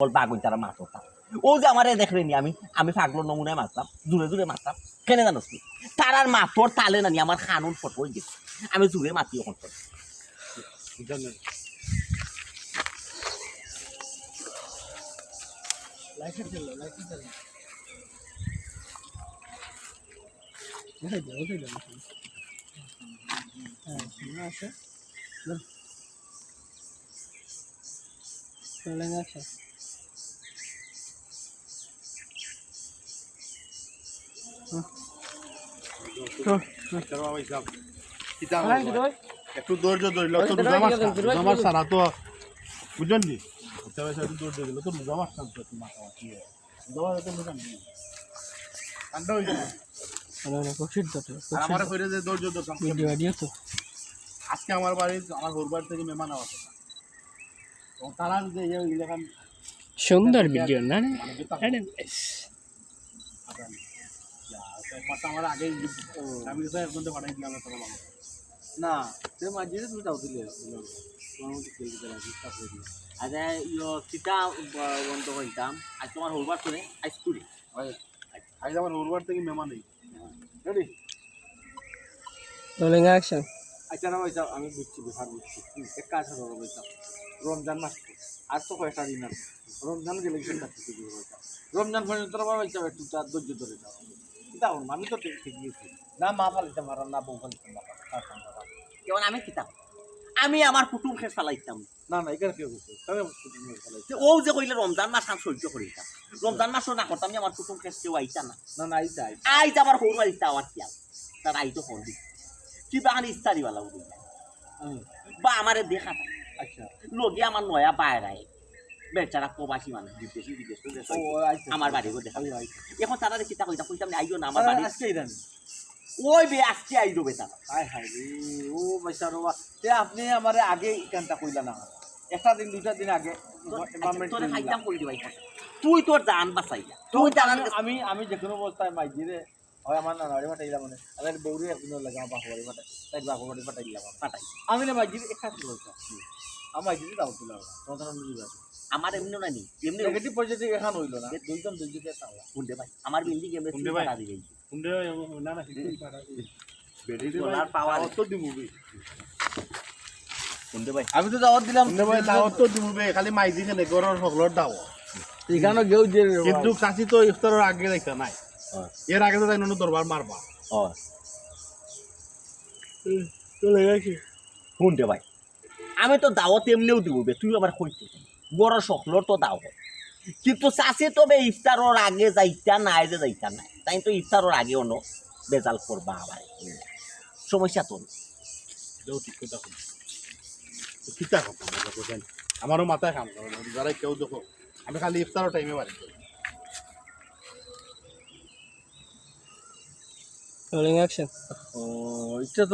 বল বাগুন তারা মাছ হতাম ও যে আমারে দেখলেনি আমি আমি পাগলো নমুনায় মারতাম, জুড়ে জুড়ে মারতাম। কেন জানোস তুই তারার মাতর তালে নানি আমার খানুন ফটো হয়ে গেছে। আমি জুড়ে মাতি ওখান থেকে। লাইটার একটু ধৈর্য ধরিল তো বুঝলেন একটু ধৈর্য দিল মাথা ঠান্ডা আমার যে ধৈর্য ভিডিও তো আজকে আমার বাড়ি আমার ঘর বাড়ি থেকে মেহমান তারা যে সুন্দর ভিডিও না আমার আগে আমি পাঠাই দিলাম না সে মাঝে তুমি যাও দিলে তোমার মধ্যে খেলতে চাই ডিস্টার্ব করে আচ্ছা ইয়ো কিতা বন্ধ করিতাম আজ তোমার হলবার করে আজ তুলে আজ আমার থেকে নেই। রেডি রোলিং অ্যাকশন আচ্ছা না আমি বুঝছি ব্যাপার বুঝছি। এক কাজ পয়সা রমজান মাস তো। আর তো কয়েকটা দিন আছে? রমজান গেলে রমজান পর্যন্ত পয়সা একটু ধৈর্য ধরে যাও। কিতা আমি তো না মা ফালিতাম আর না বউ ফালিতাম না তার সঙ্গে আমার। যেমন আমি কিতাব আমি আমার কুটুম খেস ফেলাইতাম। না না এখানে কেউ। যে ও যে কইলে রমজান মাস আমি সহ্য করিতাম রমজান মাসও না করতাম আমার কুটুম খেস কেউ আইতা না। না না চাই আইজ আবার সৰু আইতা আমার কিয়াল তার আই তো ফোন দি কিবা খানি ইস্তারি বালা বা আমারে দেখা আচ্ছা। লগে আমার নয়া বাইরায় বেচারা প্রবাসী মানুষ বিদেশি বিদেশ। আচ্ছা। আমার বাড়ি দেখা এখন তারা দেখি তা কইতাম না আইও না আমার বাড়ি আজকে ওই বে আজকে আইলো বেচারা হায় হায় রে ও তে আপনি আমার আগে কইলা না। একটা দিন দুইটা দিন আগে দিবাই তুই তোর জান বাঁচাইয়া। তুই জানান আমি- আমি যে কোনো অবস্থায় মাইজিরে হয় আমার মানে। মাইজিরে দাও তুলাম আমার এমনি না নি? এমনি নেগেটিভ পজিটিভ এখন হইল না। দুইজন দুইজনে চাওয়া ভাই আমার বিল্ডিং এমনি শুনতে ভাই। পাঠা দিবে কুন্ডে না না বেডি পাওয়ার ভাই আমি তো দাওয়াত দিলাম। কুন্ডে ভাই দাওয়াত তো দিমুবে খালি মাইজি কেনে গরর সকলর দাওয়াত এখানে গেও যে কিন্তু চাচি তো ইফতারের আগে দেখা নাই। এর আগে তো তাই নন্য দরবার মারবা। ও চলে গেছে। শুনতে ভাই আমি তো দাওয়াত এমনিও দিব বে তুই আবার কইতে বড় সকলর তো দাও কিন্তু চাষে তবে ইফতারর আগে যাইতা নাই যে যাইতা নাই। তাই তো ইফতারর আগে অন্য বেজাল করবা আবার। সমস্যা তো না। এটাও ঠিক কথা কিতা কথা আমারও মাথায় কাম করে যারা কেউ দেখো আমি খালি ইফতারের টাইমে বাড়ি করি। রোলিং অ্যাকশন ও এটা তো